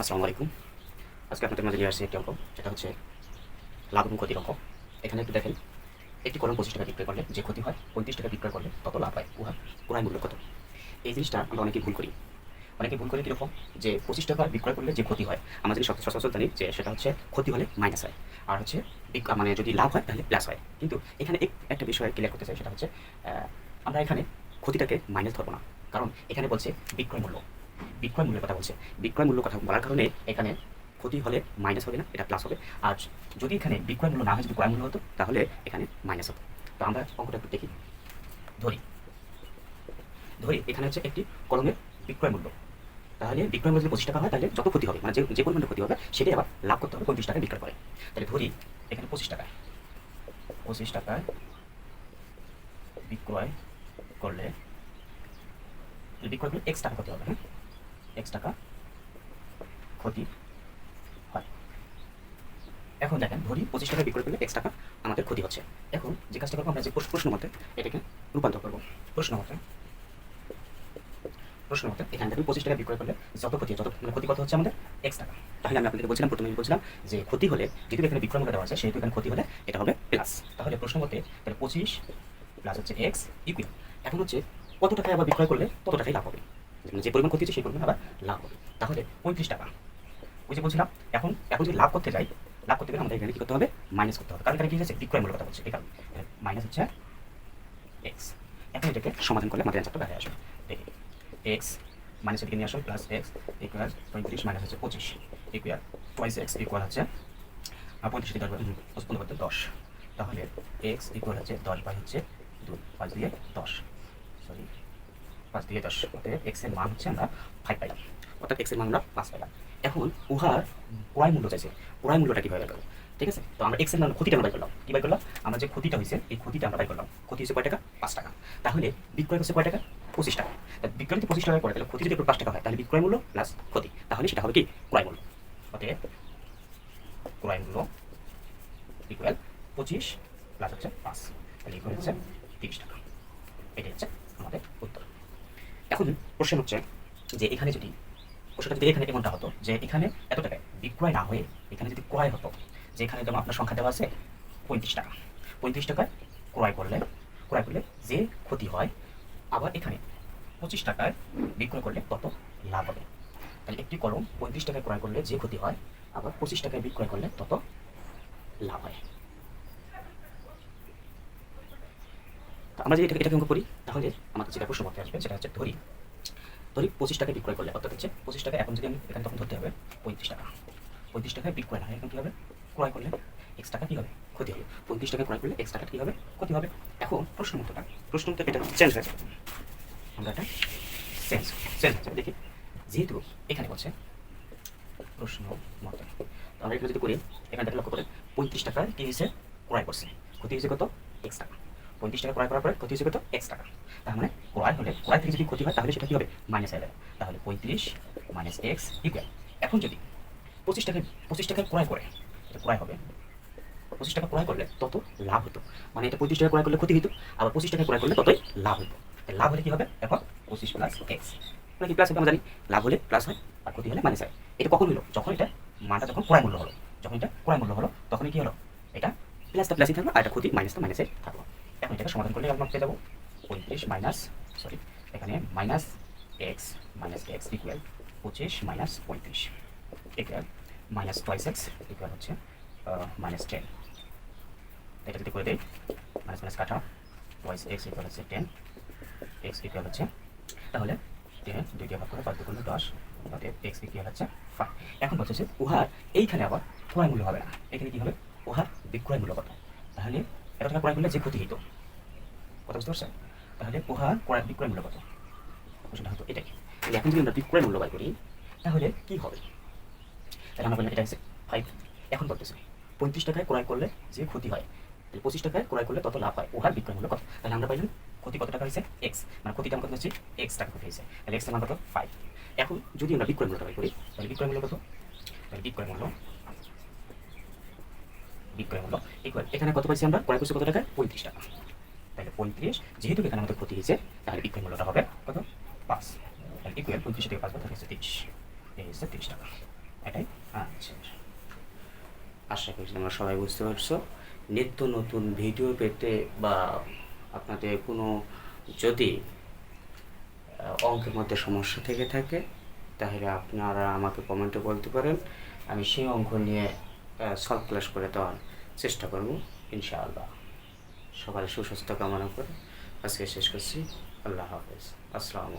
আসসালামু আলাইকুম। আজকে আপনাদের মাঝে নিয়ে আসছি একটি অঙ্ক, সেটা হচ্ছে লাভ এবং ক্ষতির অঙ্ক। এখানে একটু দেখেন, একটি কলম পঁচিশ টাকা বিক্রয় করলে যে ক্ষতি হয়, পঁয়ত্রিশ টাকা বিক্রয় করলে তত লাভ হয়। উহা ক্রয় মূল্য কত? এই জিনিসটা আমরা অনেকে ভুল করি। অনেকে ভুল করি কীরকম? যে পঁচিশ টাকা বিক্রয় করলে যে ক্ষতি হয়, আমরা যদি সচরাচর জানি যে সেটা হচ্ছে ক্ষতি হলে মাইনাস হয়, আর হচ্ছে মানে যদি লাভ হয় তাহলে প্লাস হয়। কিন্তু এখানে এক- একটা বিষয় ক্লিয়ার করতে চাই, সেটা হচ্ছে আমরা এখানে ক্ষতিটাকে মাইনাস ধরবো না। কারণ এখানে বলছে বিক্রয় মূল্য। বিক্রয় মূল্যের কথা বলছে। বিক্রয় মূল্য কথা বলার কারণে এখানে ক্ষতি হলে মাইনাস হবে না, এটা প্লাস হবে। আর যদি এখানে বিক্রয় মূল্য না হয়, যদি ক্রয় মূল্য হতো, তাহলে এখানে মাইনাস হতো। তো আমরা অঙ্কটা একটু দেখি। ধরি। ধরি, এখানে হচ্ছে একটি কলমের বিক্রয় মূল্য। তাহলে বিক্রয় মূল্য যদি পঁচিশ টাকা হয়, তাহলে যত ক্ষতি হবে মানে যে যে পরিমাণে ক্ষতি হবে, সেটাই আবার লাভ করতে হবে পঁয়ত্রিশ টাকায় বিক্রয় করে। তাহলে ধরি, এখানে পঁচিশ টাকায়। পঁচিশ টাকায় বিক্রয় করলে বিক্রয় করলে এক্স টাকা ক্ষতি হবে হ্যাঁ? এক্স টাকা ক্ষতি হয়। এখন দেখেন, ধরি পঁচিশ টাকা বিক্রয় করলে এক্স টাকা আমাদের ক্ষতি হচ্ছে। এখন যে কাজটা করব, আমরা যে প্রশ্ন- মতে এটাকে রূপান্তর করব। প্রশ্ন মতে প্রশ্ন মতে এখানে দেখুন পঁচিশ টাকা বিক্রয় করলে যত ক্ষতি, যত মানে ক্ষতি কত হচ্ছে আমাদের? এক্স টাকা। তাহলে আমি আপনাদেরকে বলছিলাম, প্রথমে বলছিলাম যে ক্ষতি হলে, যেহেতু এখানে বিক্রয় মূল্য দেওয়া আছে, সেহেতু এখানে ক্ষতি হলে এটা হবে প্লাস তাহলে প্রশ্ন মতে তাহলে পঁচিশ প্লাস হচ্ছে এক্স ইকুয়াল এখন হচ্ছে কত টাকায় আবার বিক্রয় করলে তত টাকাই লাভ হবে? যে পরিমাণ ক্ষতি হচ্ছে সেই পরিমাণ আবার লাভ হবে। তাহলে পঁয়ত্রিশ টাকা। ওই যে বলছিলাম, এখন এখন যদি লাভ করতে যাই, লাভ করতে গেলে আমাদের এখানে কী করতে হবে? মাইনাস করতে হবে। কারণ এখানে কি হচ্ছে বিক্রয় মূল্য কথা বলছে। এই কারণে। মাইনাস হচ্ছে এক্স এখন এটাকে সমাধান করলে আমাদের অ্যান্সারটা বাইরে আসবে। এক্স মাইনাস এদিকে নিয়ে আসো প্লাস এক্স ইকুয়াল পঁয়ত্রিশ মাইনাস হচ্ছে পঁচিশ। ইকুয়াল টোয়াইস এক্স ইকুয়াল হচ্ছে পঁয়ত্রিশ দশ পঁচপন্ন করতে দশ। তাহলে এক্স ইকুয়াল হচ্ছে দশ বাই হচ্ছে দুই, পাঁচ দিয়ে দশ। সরি পাঁচ দিয়ে দশ অতএব এক্সের মান হচ্ছে আমরা ফাইভ পাইলাম অর্থাৎ এক্সের মান আমরা পাঁচ পাইলাম। এখন উহার ক্রয় মূল্য চাইছে। ক্রয় মূল্যটা কীভাবে বের করব? ঠিক আছে? তো আমরা এক্সের মান ক্ষতিটা আমরা বাই করলাম। কী বাই করলাম? আমরা যে ক্ষতিটা হয়েছে, এই ক্ষতিটা আমরা বাই করলাম। ক্ষতি হচ্ছে কয় টাকা? পাঁচ টাকা। তাহলে বিক্রয় হচ্ছে কয় টাকা? পঁচিশ টাকা। বিক্রয় যদি পঁচিশ টাকা করে তাহলে ক্ষতি যদি পাঁচ টাকা হয়, তাহলে বিক্রয় মূল্য প্লাস ক্ষতি। তাহলে সেটা হবে কি? ক্রয় মূল্য। অতএব ক্রয় মূল্য ইকুয়াল পঁচিশ প্লাস হচ্ছে পাঁচ। তাহলে ইকুয়াল হচ্ছে তিরিশ টাকা। এটাই হচ্ছে আমাদের এখন প্রশ্ন হচ্ছে যে এখানে যদি প্রশ্নটা যদি এখানে এমনটা হতো যে এখানে এত টাকায় বিক্রয় না হয়ে এখানে যদি ক্রয় হতো, যে এখানে যেমন আপনার সংখ্যা দেওয়া আছে পঁয়ত্রিশ টাকা, পঁয়ত্রিশ টাকায় ক্রয় করলে ক্রয় করলে যে ক্ষতি হয়, আবার এখানে পঁচিশ টাকায় বিক্রয় করলে তত লাভ হবে। তাহলে একটি কলম পঁয়ত্রিশ টাকায় ক্রয় করলে যে ক্ষতি হয়, আবার পঁচিশ টাকায় বিক্রয় করলে তত লাভ হয়। আমরা যদি এটাকে অঙ্ক করি, তাহলে আমাদের যেটা প্রশ্ন করতে আসবে, সেটা হচ্ছে ধরি। ধরি পঁচিশ টাকায় বিক্রয় করলে অর্থাৎ হচ্ছে পঁচিশ টাকা এখন যদি আমি এখানে তখন ধরতে হবে পঁয়ত্রিশ টাকা পঁয়ত্রিশ টাকায় বিক্রয় না এখন কী হবে? ক্রয় করলে এক্স টাকা কী হবে? ক্ষতি হবে। পঁয়ত্রিশ টাকা ক্রয় করলে এক্স টাকা কী হবে? ক্ষতি হবে। এখন প্রশ্ন মতোটা প্রশ্ন মতো এটা চেঞ্জ হয়ে যাবে। আমরা এটা চেঞ্জ চেঞ্জ হয়ে যাবে। দেখি, যেহেতু এখানে বলছে প্রশ্ন মতে আমরা এখানে যদি করি এখানে থেকে লক্ষ্য করে, পঁয়ত্রিশ টাকায় কী হয়েছে? ক্রয় করছে। ক্ষতি হয়েছে কত? এক্স টাকা। পঁয়ত্রিশ টাকা ক্রয় করার পরে ক্ষতি হয়েছে কত? এক্স টাকা। তার মানে ক্রয় হলে, ক্রয় থেকে যদি ক্ষতি হয়, তাহলে সেটা কী হবে? মাইনাস যাবে তাহলে পঁয়ত্রিশ মাইনাস এক্স ইকুয়াল এখন যদি পঁচিশ টাকায় পঁচিশ টাকায় ক্রয় করে, এটা ক্রয় হবে। পঁচিশ টাকা ক্রয় করলে তত লাভ হতো। মানে এটা পঁয়ত্রিশ টাকা ক্রয় করলে ক্ষতি হতো আবার পঁচিশ টাকা ক্রয় করলে ততই লাভ হতো লাভ হলে কী হবে? এখন পঁচিশ প্লাস এক্স মানে কি প্লাস আমরা জানি? লাভ হলে প্লাস হয়, আর ক্ষতি হলে মাইনাস হয়। এটা কখন হলো? যখন এটা মানটা যখন ক্রয় মূল্য হলো, যখন এটা ক্রয় মূল্য হলো, তখনই কি হলো? এটা প্লাসটা প্লাসই থাকল, আর এটা ক্ষতি মাইনাসটা মাইনাসে থাকল। এটাকে সমাধান করলে আমরা পেয়ে যাব। পঁয়ত্রিশ মাইনাস সরি এখানে minus x minus x equal পঁচিশ মাইনাস পঁয়ত্রিশ। Equal minus twice x equal হচ্ছে মাইনাস টেন এটা যদি করে দেই মাইনাস মাইনাস কাটা টোয়াইস এক্স ইকুয়াল হচ্ছে টেন এক্স ইকুয়াল হচ্ছে, তাহলে টেন দুইটি ভাগ করে পাঁচ দুগুণ দশ? অতএব এক্স ইকুয়াল হচ্ছে ফাইভ এখন বলছে উহার এইখানে আবার ক্রয় মূল্য হবে না। এখানে কি হবে? উহার বিক্রয় মূল্য কত? তাহলে এত টাকা ক্রয় করলে যে ক্ষতি হতো কথা বুঝতে পারছেন তাহলে উহার ক্রয় বিক্রয় মূল্য কত? প্রশ্নটা হতো এটাই তাহলে এখন যদি আমরা বিক্রয় মূল্য বাই করি, তাহলে কি হবে? তাহলে আমরা বললাম এটা হচ্ছে ফাইভ এখন বলতেছে, পঁয়ত্রিশ টাকায় ক্রয় করলে যে ক্ষতি হয়, তাহলে পঁচিশ টাকায় ক্রয় করলে তত লাভ হয় উহার বিক্রয় মূল্য কত? তাহলে আমরা পাইলাম ক্ষতি কত টাকা হয়েছে? এক্স মানে ক্ষতিটা আমার কত হচ্ছে এক্স টাকা ক্ষতি হয়েছে, তাহলে এক্স মান কত? ফাইভ এখন যদি আমরা বিক্রয় মূল্যটা বাই করি, তাহলে বিক্রয় মূল্য কত? তাহলে বিক্রয় মূল্য বিক্রয় মূল্য এখানে কত পাইছি আমরা? ক্রয় করছি কত টাকা পঁয়ত্রিশ টাকা। তাহলে পঁয়ত্রিশ, যেহেতু এখানে আমাদের ক্ষতি হয়েছে, তাহলে বিক্রয় মূল্যটা হবে কত? পাঁচ। তাহলে পঁয়ত্রিশ থেকে পাঁচ তাহলে তিরিশ। হচ্ছে তিরিশ টাকা। এটাই আচ্ছা আশা করি তোমরা সবাই বুঝতে পারছ। নিত্য নতুন ভিডিও পেতে বা আপনাদের কোনো যদি অঙ্কের মধ্যে সমস্যা থেকে থাকে, তাহলে আপনারা আমাকে কমেন্টে বলতে পারেন। আমি সেই অঙ্ক নিয়ে সলভ ক্লাস করে দেওয়ার চেষ্টা করব, ইনশাআল্লাহ। সকালে সুস্বাস্থ্য কামনা করে আজকে শেষ করছি। আল্লাহ হাফেজ। আসসালামু